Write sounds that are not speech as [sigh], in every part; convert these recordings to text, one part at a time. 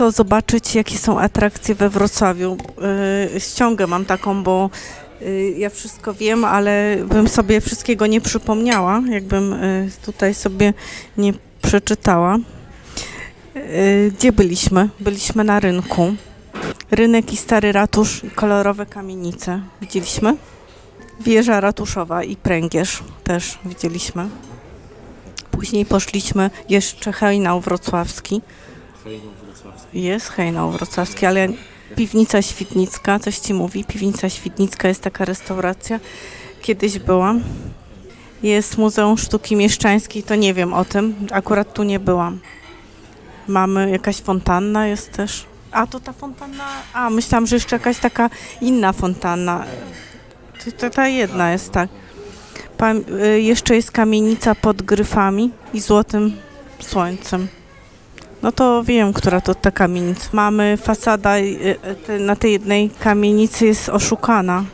co zobaczyć, jakie są atrakcje we Wrocławiu. Yy, ściągę mam taką, bo yy, ja wszystko wiem, ale bym sobie wszystkiego nie przypomniała, jakbym yy, tutaj sobie nie przeczytała. Gdzie byliśmy? Byliśmy na rynku. Rynek i stary ratusz i kolorowe kamienice. Widzieliśmy? Wieża ratuszowa i pręgierz też widzieliśmy. Później poszliśmy jeszcze hejnał wrocławski. Jest hejnał wrocławski, ale piwnica świdnicka, coś ci mówi. Piwnica świdnicka jest taka restauracja. Kiedyś byłam. Jest Muzeum Sztuki Mieszczańskiej, to nie wiem o tym. Akurat tu nie byłam. Mamy jakaś fontanna jest też. A to ta fontanna. A myślałam, że jeszcze jakaś taka inna fontanna. To, to ta jedna jest tak. Pam, y, jeszcze jest kamienica pod gryfami i złotym słońcem. No to wiem, która to ta kamienica. Mamy fasada y, y, na tej jednej kamienicy jest oszukana.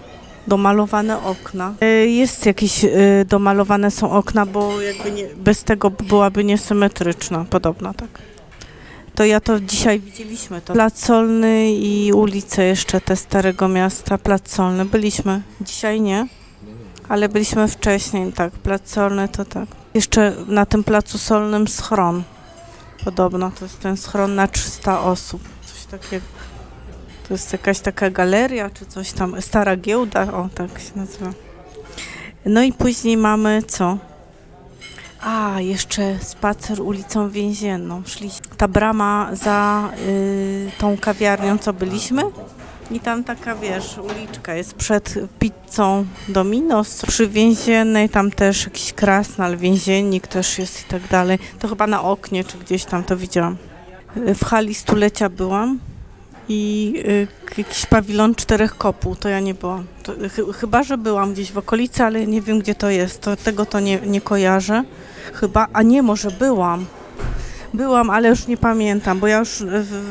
Domalowane okna. Y, Jest jakieś y, domalowane są okna, bo jakby nie, bez tego byłaby niesymetryczna, podobno tak. To ja to dzisiaj widzieliśmy. To. Plac Solny i ulice jeszcze te Starego Miasta. Plac Solny. Byliśmy. Dzisiaj nie. Ale byliśmy wcześniej, tak. Plac Solny to tak. Jeszcze na tym Placu Solnym schron. Podobno to jest ten schron na 300 osób. Coś takiego. To jest jakaś taka galeria, czy coś tam. Stara giełda, o tak się nazywa. No i później mamy co? A, jeszcze spacer ulicą Więzienną. Szliśmy. Ta brama za y, tą kawiarnią, co byliśmy. I tam taka, wiesz, uliczka jest przed pizzą Dominos. Przy Więziennej tam też jakiś krasnal, więziennik też jest i tak dalej. To chyba na oknie, czy gdzieś tam to widziałam. Y, W hali stulecia byłam i y, jakiś pawilon czterech kopuł, to ja nie byłam. To, chy- chyba, że byłam gdzieś w okolicy, ale nie wiem, gdzie to jest. To, tego to nie, nie kojarzę. Chyba, a nie, może byłam. Byłam, ale już nie pamiętam, bo ja już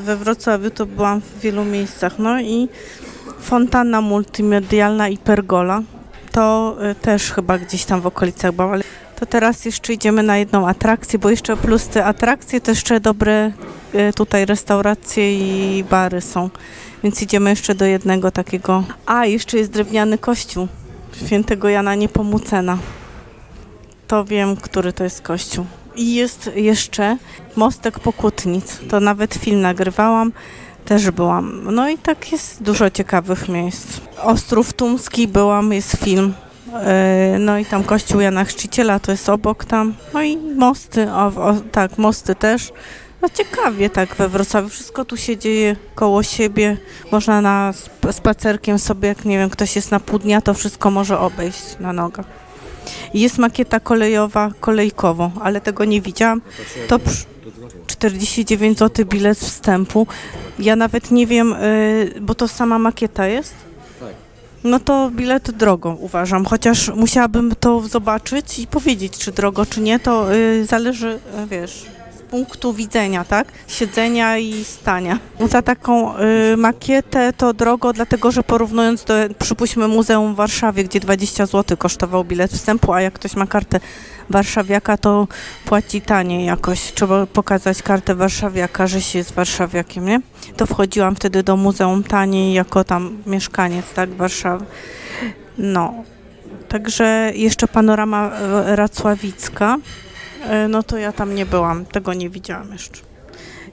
we Wrocławiu to byłam w wielu miejscach. No i fontanna multimedialna i pergola. To y, też chyba gdzieś tam w okolicach byłam, ale to teraz jeszcze idziemy na jedną atrakcję, bo jeszcze plus te atrakcje to jeszcze dobre y, tutaj restauracje i bary są. Więc idziemy jeszcze do jednego takiego. A, jeszcze jest drewniany kościół świętego Jana Niepomucena. To wiem, który to jest kościół. I jest jeszcze Mostek Pokutnic. To nawet film nagrywałam, też byłam. No i tak jest dużo ciekawych miejsc. Ostrów Tumski byłam, jest film. E, No i tam kościół Jana Chrzciciela, to jest obok tam. No i mosty, o, o, tak, mosty też. No ciekawie tak we Wrocławiu, wszystko tu się dzieje koło siebie. Można na sp- spacerkiem sobie, jak nie wiem, ktoś jest na pół dnia, to wszystko może obejść na nogach. Jest makieta kolejowa, kolejkowo, ale tego nie widziałam. To przy- 49 zł bilet wstępu. Ja nawet nie wiem, y, bo to sama makieta jest. No to bilet drogo uważam, chociaż musiałabym to zobaczyć i powiedzieć, czy drogo, czy nie, to y, zależy, y, wiesz, punktu widzenia, tak? Siedzenia i stania. Za taką y, makietę to drogo, dlatego że porównując do, przypuśćmy, Muzeum w Warszawie, gdzie 20 zł kosztował bilet wstępu, a jak ktoś ma kartę warszawiaka, to płaci taniej jakoś. Trzeba pokazać kartę warszawiaka, że się jest warszawiakiem, nie? To wchodziłam wtedy do muzeum taniej jako tam mieszkaniec, tak, Warszawy. No, także jeszcze panorama e, racławicka, no to ja tam nie byłam, tego nie widziałam jeszcze.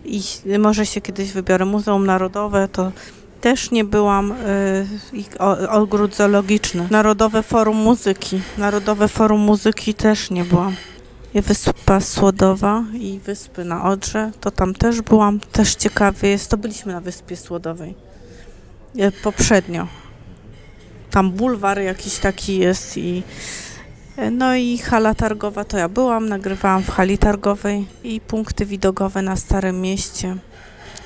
I może się kiedyś wybiorę. Muzeum Narodowe to też nie byłam. e, I ogród zoologiczny. Narodowe Forum Muzyki. Narodowe Forum Muzyki też nie byłam. Wyspa Słodowa i Wyspy na Odrze, to tam też byłam. Też ciekawie jest. To byliśmy na Wyspie Słodowej. E, Poprzednio. Tam bulwar jakiś taki jest i e, no i hala targowa to ja byłam, nagrywałam w hali targowej i punkty widokowe na Starym Mieście.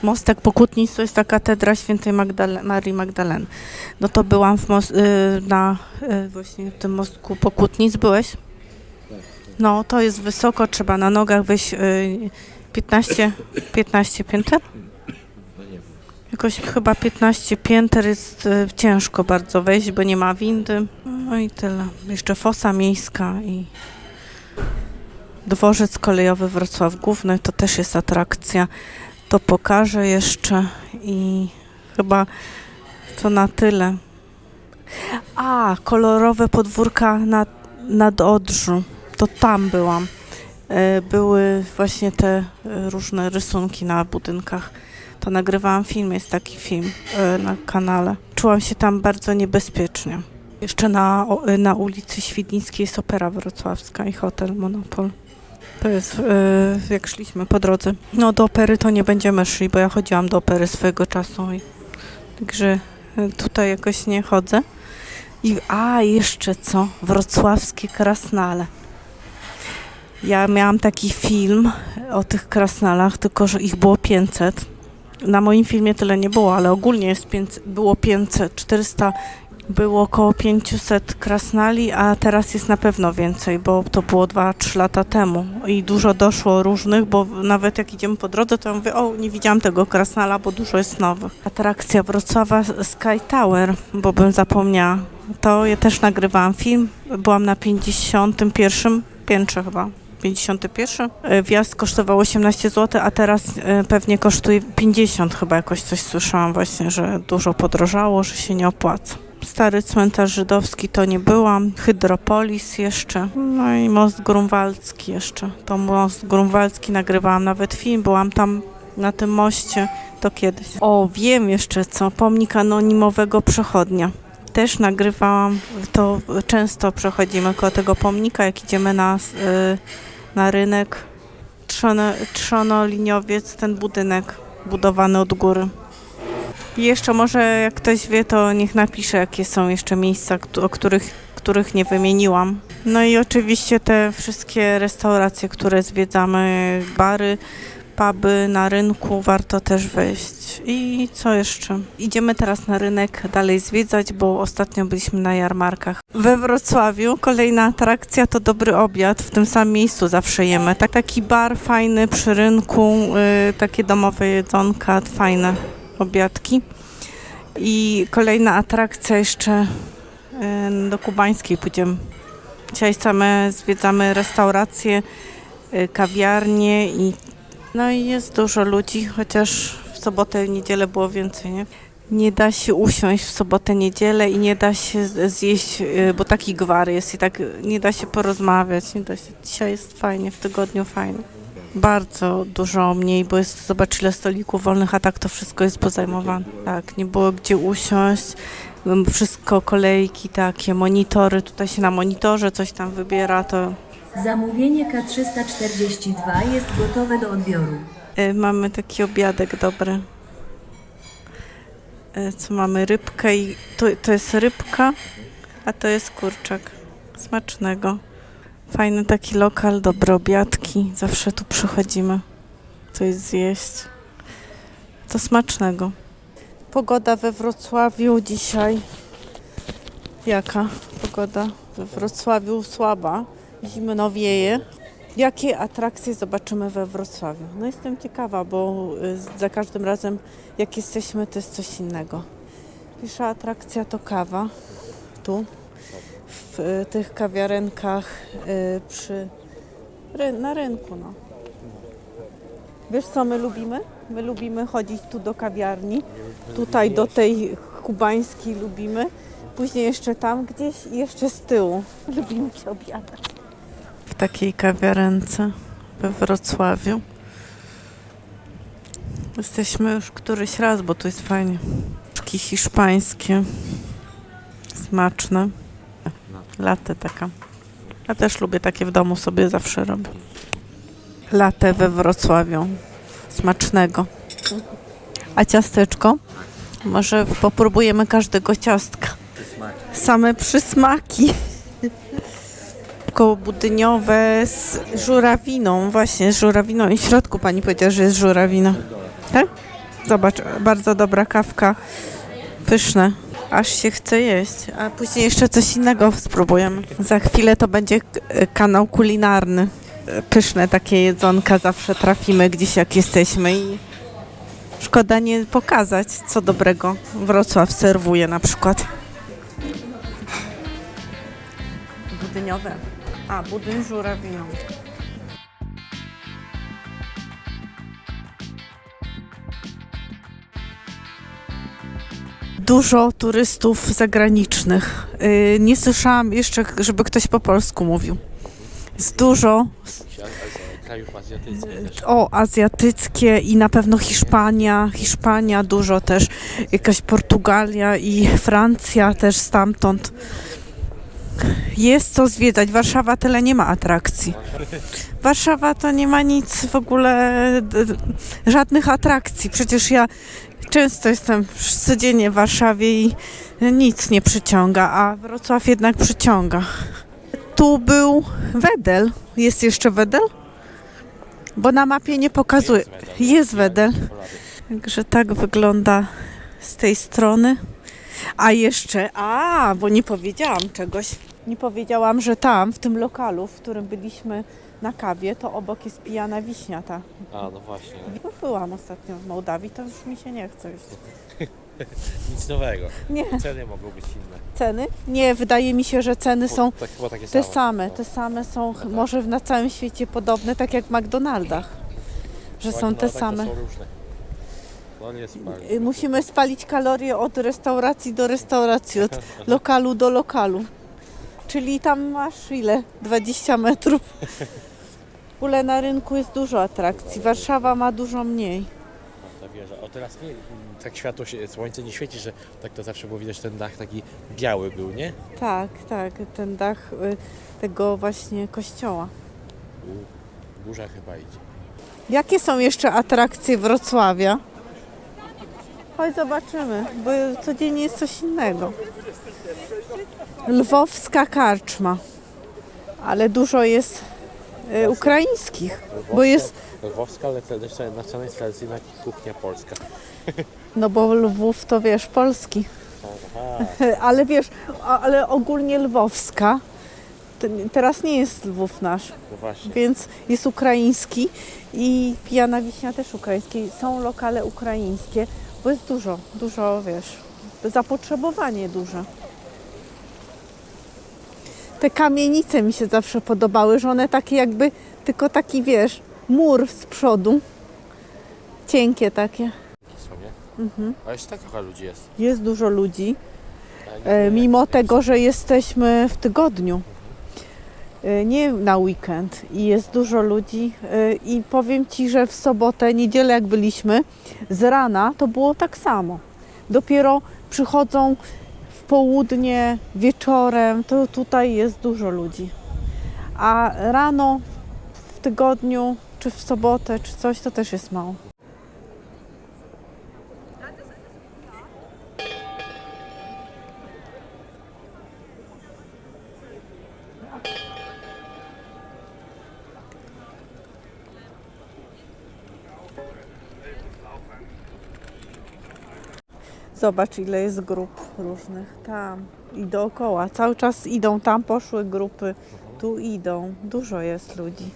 Mostek Pokutnic to jest ta katedra świętej Magdale- Marii Magdaleny. No to byłam w mos- y, na y, właśnie tym mostku Pokutnic. Byłeś? No to jest wysoko, trzeba na nogach wejść y, 15, 15 pięter? Jakoś chyba 15 pięter jest ciężko bardzo wejść, bo nie ma windy. No i tyle. Jeszcze fosa miejska i dworzec kolejowy Wrocław Główny to też jest atrakcja. to pokażę jeszcze i chyba to na tyle. A, kolorowe podwórka nad, nad Odrzu. To tam byłam. E, Były właśnie te e, różne rysunki na budynkach. To nagrywałam film, jest taki film e, na kanale. Czułam się tam bardzo niebezpiecznie. Jeszcze na, na ulicy Świdnickiej jest Opera Wrocławska i Hotel Monopol. To jest, e, jak szliśmy po drodze. No do opery to nie będziemy szli, bo ja chodziłam do opery swojego czasu. I, także e, tutaj jakoś nie chodzę. I, a, jeszcze co? Wrocławskie krasnale. Ja miałam taki film o tych krasnalach, tylko że ich było 500. Na moim filmie tyle nie było, ale ogólnie jest 500, było 500, 400, było około 500 krasnali, a teraz jest na pewno więcej, bo to było 2-3 lata temu i dużo doszło różnych, bo nawet jak idziemy po drodze, to ja mówię, o, nie widziałam tego krasnala, bo dużo jest nowych. Atrakcja Wrocława Sky Tower, bo bym zapomniała. To ja też nagrywałam film, byłam na 51 piętrze chyba. 51. E, Wjazd kosztował 18 zł, a teraz e, pewnie kosztuje 50 chyba jakoś coś słyszałam właśnie, że dużo podrożało, że się nie opłaca. Stary cmentarz żydowski to nie byłam, Hydropolis jeszcze, no i most grunwaldzki jeszcze. To most grunwaldzki nagrywałam nawet film, byłam tam na tym moście, to kiedyś. O, wiem jeszcze co, pomnik anonimowego przechodnia. Też nagrywałam, to często przechodzimy koło tego pomnika, jak idziemy na, y, na rynek. Trzono, trzonoliniowiec, ten budynek budowany od góry. I jeszcze może jak ktoś wie, to niech napisze, jakie są jeszcze miejsca, o których, których nie wymieniłam. No i oczywiście te wszystkie restauracje, które zwiedzamy, bary, puby na rynku, warto też wejść. I co jeszcze? Idziemy teraz na rynek dalej zwiedzać, bo ostatnio byliśmy na jarmarkach. We Wrocławiu kolejna atrakcja to dobry obiad. W tym samym miejscu zawsze jemy. Tak, taki bar fajny przy rynku, y, takie domowe jedzonka, fajne obiadki. I kolejna atrakcja jeszcze y, do Kubańskiej pójdziemy. Dzisiaj same zwiedzamy restauracje, y, kawiarnie i no i jest dużo ludzi, chociaż w sobotę i niedzielę było więcej, nie? Nie da się usiąść w sobotę, niedzielę i nie da się zjeść, y, bo taki gwar jest i tak nie da się porozmawiać, nie da się. Dzisiaj jest fajnie, w tygodniu fajnie. Bardzo dużo mniej, bo jest, zobacz ile stolików wolnych, a tak to wszystko jest pozajmowane. Tak, nie było gdzie usiąść, wszystko kolejki takie, monitory, tutaj się na monitorze coś tam wybiera, to Zamówienie K342 jest gotowe do odbioru. Y, Mamy taki obiadek dobry. Y, Co mamy? Rybkę i to, to jest rybka, a to jest kurczak. Smacznego. Fajny taki lokal, dobre obiadki. Zawsze tu przychodzimy coś zjeść. To smacznego. Pogoda we Wrocławiu dzisiaj. Jaka pogoda we Wrocławiu? Słaba. Zimno wieje. Jakie atrakcje zobaczymy we Wrocławiu? No jestem ciekawa, bo y, za każdym razem jak jesteśmy, to jest coś innego. Pierwsza atrakcja to kawa. Tu, w y, tych kawiarenkach y, przy, na rynku. No. Wiesz co my lubimy? My lubimy chodzić tu do kawiarni, tutaj do tej kubańskiej lubimy, później jeszcze tam gdzieś i jeszcze z tyłu. [laughs] Lubimy się obiadać w takiej kawiarence we Wrocławiu. Jesteśmy już któryś raz, bo tu jest fajnie. Hiszpańskie, smaczne. Latte taka. Ja też lubię takie w domu sobie zawsze robię. Latte we Wrocławiu. Smacznego. A ciasteczko? Może popróbujemy każdego ciastka. Same przysmaki koło budyniowe z żurawiną, właśnie z żurawiną i w środku pani powiedziała, że jest żurawina. Tak? Zobacz, bardzo dobra kawka, pyszne. Aż się chce jeść, a później jeszcze coś innego spróbujemy. Za chwilę to będzie kanał kulinarny. Pyszne takie jedzonka zawsze trafimy gdzieś jak jesteśmy i szkoda nie pokazać, co dobrego Wrocław serwuje na przykład. Budyniowe. A, budyń z dużo turystów zagranicznych. Y, Nie słyszałam jeszcze, żeby ktoś po polsku mówił. Jest dużo, o, azjatyckie i na pewno Hiszpania, Hiszpania dużo też, jakaś Portugalia i Francja też stamtąd. Jest co zwiedzać. Warszawa tyle nie ma atrakcji. Warszawa to nie ma nic w ogóle, żadnych atrakcji. Przecież ja często jestem codziennie w Warszawie i nic nie przyciąga, a Wrocław jednak przyciąga. Tu był Wedel. Jest jeszcze Wedel? Bo na mapie nie pokazuje. Wedel. Jest Wedel. Także tak wygląda z tej strony. A jeszcze, a, bo nie powiedziałam czegoś. Nie powiedziałam, że tam, w tym lokalu, w którym byliśmy na kawie, to obok jest pijana wiśnia ta. A, no właśnie. No, byłam ostatnio w Mołdawii, to już mi się nie chce. Już. [laughs] Nic nowego. Nie. Ceny mogą być inne. Ceny? Nie, wydaje mi się, że ceny są Tak, chyba takie te same. No. Te same są ch- może na całym świecie podobne, tak jak w McDonaldach. Że Tak, są no, te tak, same. To są różne. No nie jest. Y, Musimy spalić kalorie od restauracji do restauracji, od [laughs] lokalu do lokalu. Czyli tam masz ile? 20 metrów. W ogóle na rynku jest dużo atrakcji. Warszawa ma dużo mniej. Ta wieża. O teraz nie, tak światło się, słońce nie świeci, że tak to zawsze było widać, ten dach taki biały był, nie? Tak, tak, ten dach y, tego właśnie kościoła. U, burza chyba idzie. Jakie są jeszcze atrakcje Wrocławia? Chodź zobaczymy, bo codziennie jest coś innego. Lwowska karczma, ale dużo jest y, ukraińskich, bo jest, Lwowska, ale też napisana jest tradycyjna kuchnia polska. [laughs] no bo Lwów to wiesz, polski. Aha, [laughs] Ale wiesz, a- ale ogólnie lwowska, teraz nie jest Lwów nasz, no właśnie. więc jest ukraiński i pijana wiśnia też ukraińskiej. Są lokale ukraińskie, bo jest dużo, dużo, wiesz, zapotrzebowanie duże. Te kamienice mi się zawsze podobały, że one takie jakby, tylko taki, wiesz, mur z przodu. Cienkie takie. Mhm. A jeszcze tak trochę ludzi jest. Jest dużo ludzi. E, mimo tego, że jesteśmy w tygodniu, e, nie na weekend i jest dużo ludzi e, i powiem Ci, że w sobotę, niedzielę jak byliśmy, z rana to było tak samo. Dopiero przychodzą południe, wieczorem, to tutaj jest dużo ludzi. A rano w tygodniu, czy w sobotę, czy coś, to też jest mało. Zobacz, ile jest grup różnych tam i dookoła. Cały czas idą tam, poszły grupy, tu idą. Dużo jest ludzi.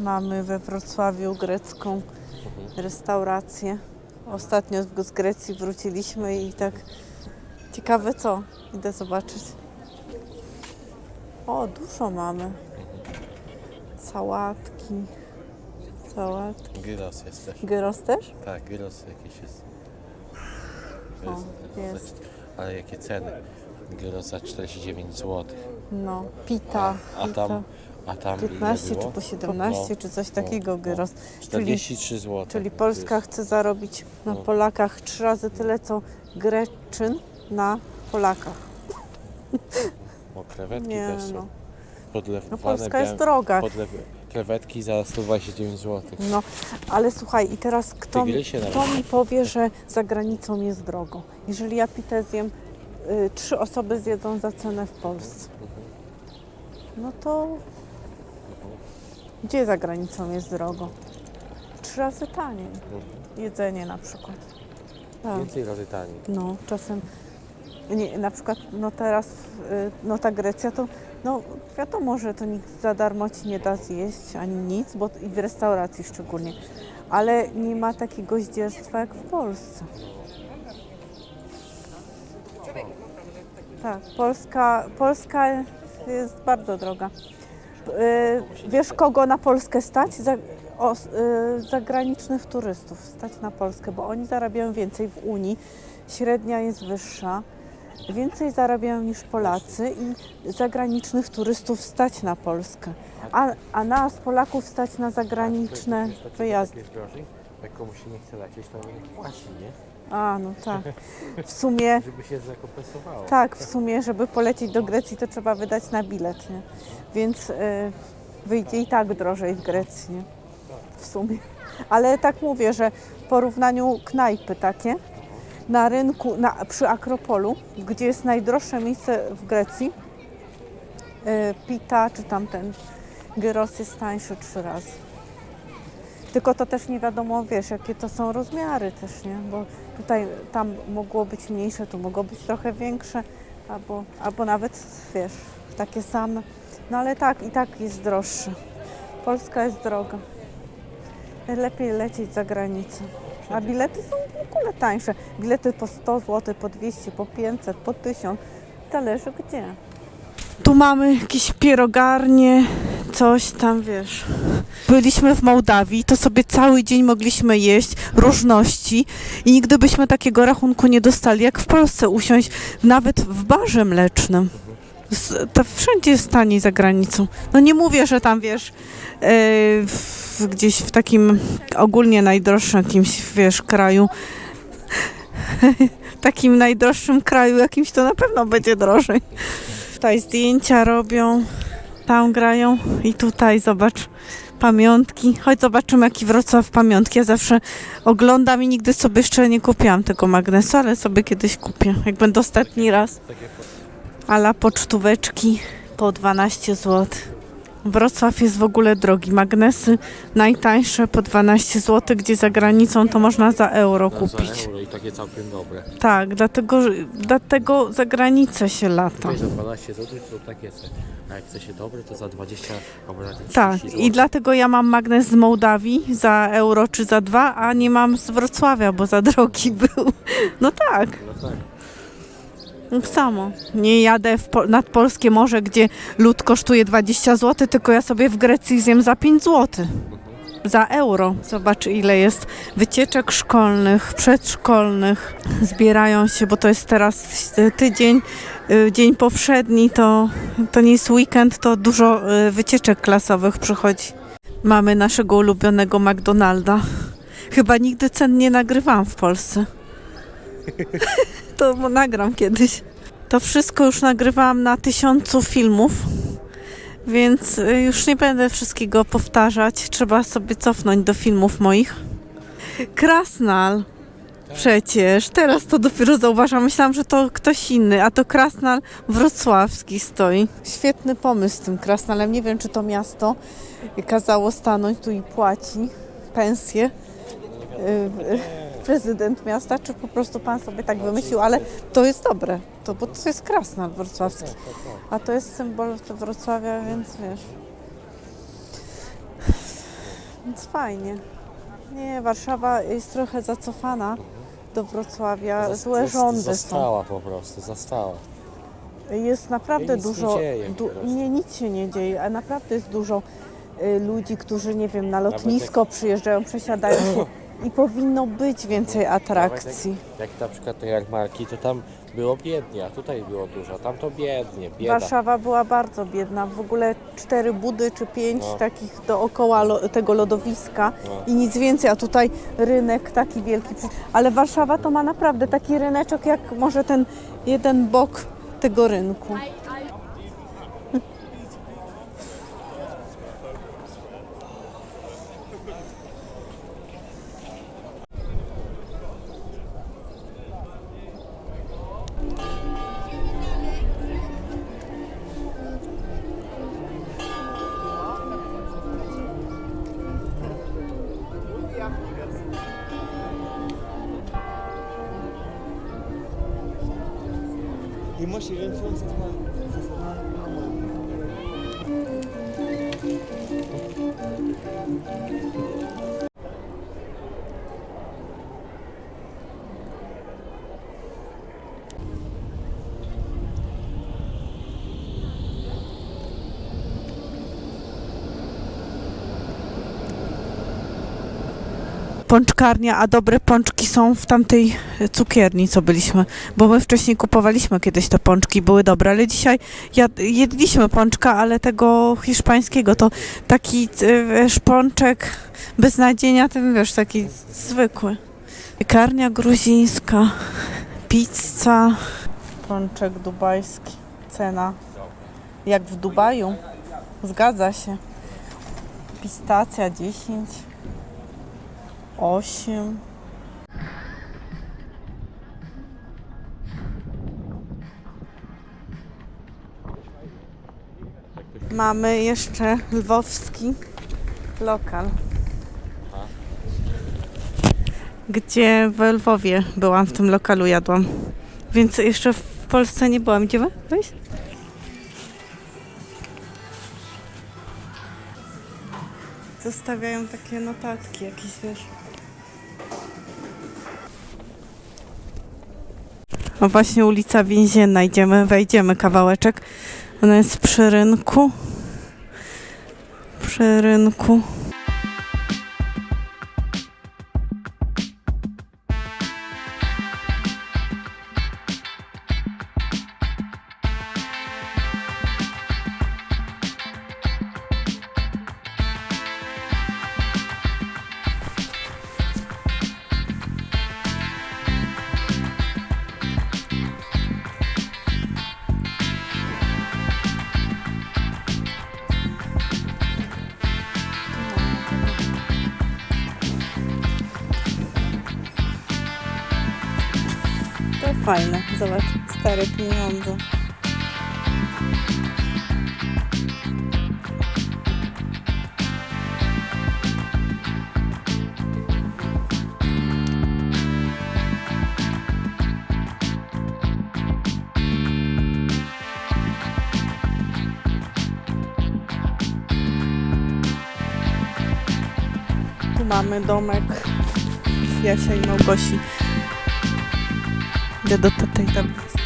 Mamy we Wrocławiu grecką restaurację. Ostatnio z Grecji wróciliśmy i tak ciekawe co. Idę zobaczyć. O, dużo mamy. Sałatki. Sałatki. Gyros jest też. Gyros też? Tak, gyros jakiś jest. O, jest. Ale jakie ceny? Gyros za 49 zł. No, pita. A pita. tam, a tam ile 15 czy po 17 No, czy coś no, takiego no. gyros. 43 zł. Czyli Polska chce zarobić na No. Polakach trzy razy tyle co Greczyn na Polakach. O, krewetki Nie też są. no. Podlewane No Polska jest droga. Podlew... Krewetki za 129 zł. No, ale słuchaj, i teraz kto, mi- Tygrysie nawet. kto mi powie, że za granicą jest drogo? Jeżeli ja pitę zjem, y, trzy osoby zjedzą za cenę w Polsce. No to gdzie za granicą jest drogo? Trzy razy taniej. Jedzenie na przykład. Tak. Więcej razy taniej. No, czasem nie, na przykład no teraz y, no ta Grecja to no wiadomo, że to nikt za darmo ci nie da zjeść ani nic, bo i w restauracji szczególnie, ale nie ma takiego zdzierstwa jak w Polsce. Tak, Polska, Polska jest bardzo droga. wiesz, kogo na Polskę stać? Y, zagranicznych turystów stać na Polskę, bo oni zarabiają więcej w Unii, średnia jest wyższa, więcej zarabiają niż Polacy i zagranicznych turystów stać na Polskę. A, a nas, Polaków, stać na zagraniczne taki- wyjazdy. Jak komuś się nie chce lecieć, to niech płaci, nie? A, no tak. W sumie, [laughs] Żeby się zakompensowało. tak, w sumie, żeby polecieć do Grecji, to trzeba wydać na bilet, nie? Więc y, wyjdzie i tak drożej w Grecji, nie? W sumie. Ale tak mówię, że w porównaniu knajpy takie, na rynku, na, przy Akropolu, gdzie jest najdroższe miejsce w Grecji, y, pita czy tamten gyros jest tańszy trzy razy. Tylko to też nie wiadomo, wiesz, jakie to są rozmiary też, nie? Bo tutaj, tam mogło być mniejsze, tu mogło być trochę większe, albo, albo nawet, wiesz, takie same. No ale tak, i tak jest droższe. Polska jest droga. Lepiej lecieć za granicę. A bilety są w ogóle tańsze. Bilety po 100 zł, po 200, po 500, po 1000. Zależy gdzie. Tu mamy jakieś pierogarnie, coś tam, wiesz. Byliśmy w Mołdawii, to sobie cały dzień mogliśmy jeść różności i nigdy byśmy takiego rachunku nie dostali, jak w Polsce usiąść nawet w barze mlecznym. To wszędzie jest taniej za granicą. No nie mówię, że tam, wiesz, e, w, gdzieś w takim ogólnie najdroższym jakimś, wiesz, kraju, [laughs] takim najdroższym kraju jakimś to na pewno będzie drożej. Tutaj zdjęcia robią, tam grają i tutaj zobacz pamiątki. Chodź zobaczymy jaki Wrocław pamiątki. Ja zawsze oglądam i nigdy sobie jeszcze nie kupiłam tego magnesu, ale sobie kiedyś kupię, jak będę ostatni raz. Ala pocztóweczki po 12 zł. Wrocław jest w ogóle drogi. Magnesy najtańsze po 12 zł, gdzie za granicą to można za euro za kupić. euro i takie całkiem dobre. Tak, dlatego, dlatego za granicę się lata. Tutaj za 12 zł to są takie ceny. A jak chce się dobre, to za 20 albo nawet 30 Tak, zł. i dlatego ja mam magnes z Mołdawii za euro czy za dwa, a nie mam z Wrocławia, bo za drogi [laughs] był. No tak, No tak. Tak samo. Nie jadę w po- nad polskie morze, gdzie lód kosztuje 20 zł, tylko ja sobie w Grecji zjem za 5 zł. Za euro. Zobacz ile jest wycieczek szkolnych, przedszkolnych. Zbierają się, bo to jest teraz tydzień, y, dzień powszedni, to, to nie jest weekend, to dużo y, wycieczek klasowych przychodzi. Mamy naszego ulubionego McDonalda. Chyba nigdy cen nie nagrywałam w Polsce. [laughs] to nagram kiedyś. To wszystko już nagrywałam na tysiącu filmów, więc y, już nie będę wszystkiego powtarzać. Trzeba sobie cofnąć do filmów moich. Krasnal. Przecież teraz to dopiero zauważam. Myślałam, że to ktoś inny, a to Krasnal wrocławski stoi. Świetny pomysł z tym Krasnalem. Nie wiem, czy to miasto kazało stanąć tu i płaci pensję. y, y, Prezydent miasta, czy po prostu pan sobie tak wymyślił, ale to jest dobre, to, bo to jest Krasnal wrocławski, a to jest symbol Wrocławia, więc wiesz. Więc fajnie. Nie, Warszawa jest trochę zacofana do Wrocławia. Złe rządy są. Zastała po prostu, zastała. Jest naprawdę Nic nie dużo. dzieje du, po prostu. nie, nic się nie dzieje, a naprawdę jest dużo y, ludzi, którzy, nie wiem, na lotnisko przyjeżdżają, przesiadają się [coughs] i powinno być więcej atrakcji. Jak na przykład te jarmarki, to tam było biednie, a tutaj było dużo. Tam to biednie, bieda. Warszawa była bardzo biedna. W ogóle cztery budy czy pięć No. takich dookoła lo, tego lodowiska No. i nic więcej, a tutaj rynek taki wielki. Ale Warszawa to ma naprawdę taki ryneczek jak może ten jeden bok tego rynku. Pączkarnia, a dobre pączki są w tamtej cukierni, co byliśmy. Bo my wcześniej kupowaliśmy kiedyś te pączki, były dobre, ale dzisiaj jad, jedliśmy pączka, ale tego hiszpańskiego, to taki y, wiesz, pączek bez nadzienia, ten wiesz, taki zwykły. Piekarnia gruzińska, pizza, pączek dubajski, cena jak w Dubaju, zgadza się. Pistacja 10, 8. Mamy jeszcze lwowski lokal. Gdzie w Lwowie byłam, w tym lokalu jadłam. Więc jeszcze w Polsce nie byłam. Idziemy? Wejść? Zostawiają takie notatki jakieś, wiesz. O właśnie ulica Więzienna, idziemy, wejdziemy kawałeczek. Ona jest przy rynku. Przy rynku. Fajne, zobacz, stare pieniądze. Mamy domek Jasia i Małgosi. Idę do tej tablicy.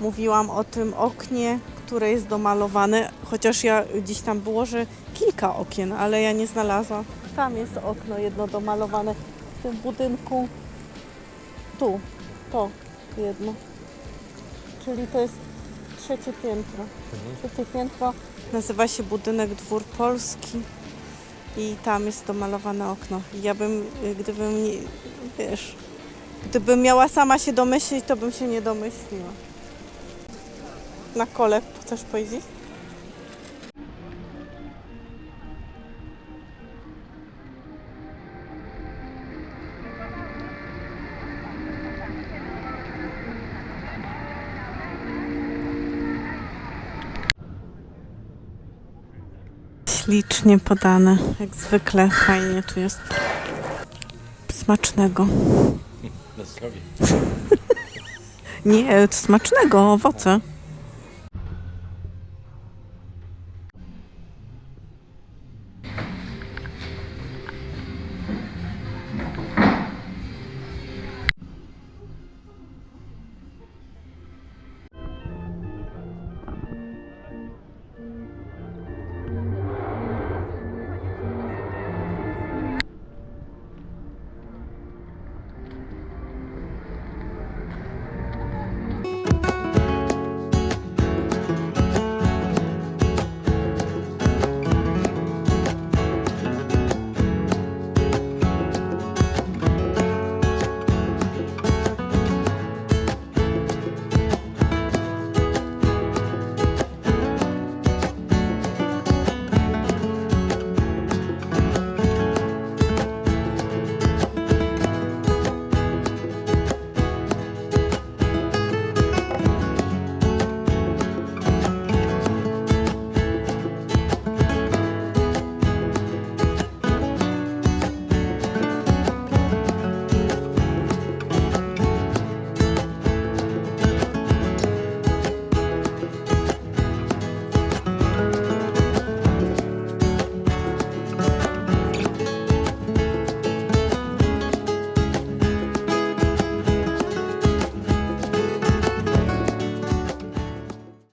Mówiłam o tym oknie, które jest domalowane, chociaż ja gdzieś tam było, że kilka okien, ale ja nie znalazłam. Tam jest okno jedno domalowane w tym budynku. Tu, to jedno. Czyli to jest trzecie piętro. Trzecie piętro nazywa się budynek Dwór Polski i tam jest domalowane okno. I ja bym, gdybym nie, wiesz, gdybym miała sama się domyślić, to bym się nie domyśliła. Na kole chcesz pojeździć? Ślicznie podane, jak zwykle fajnie tu jest. Smacznego. Na zdrowie. [laughs] Nie, smacznego, owoce.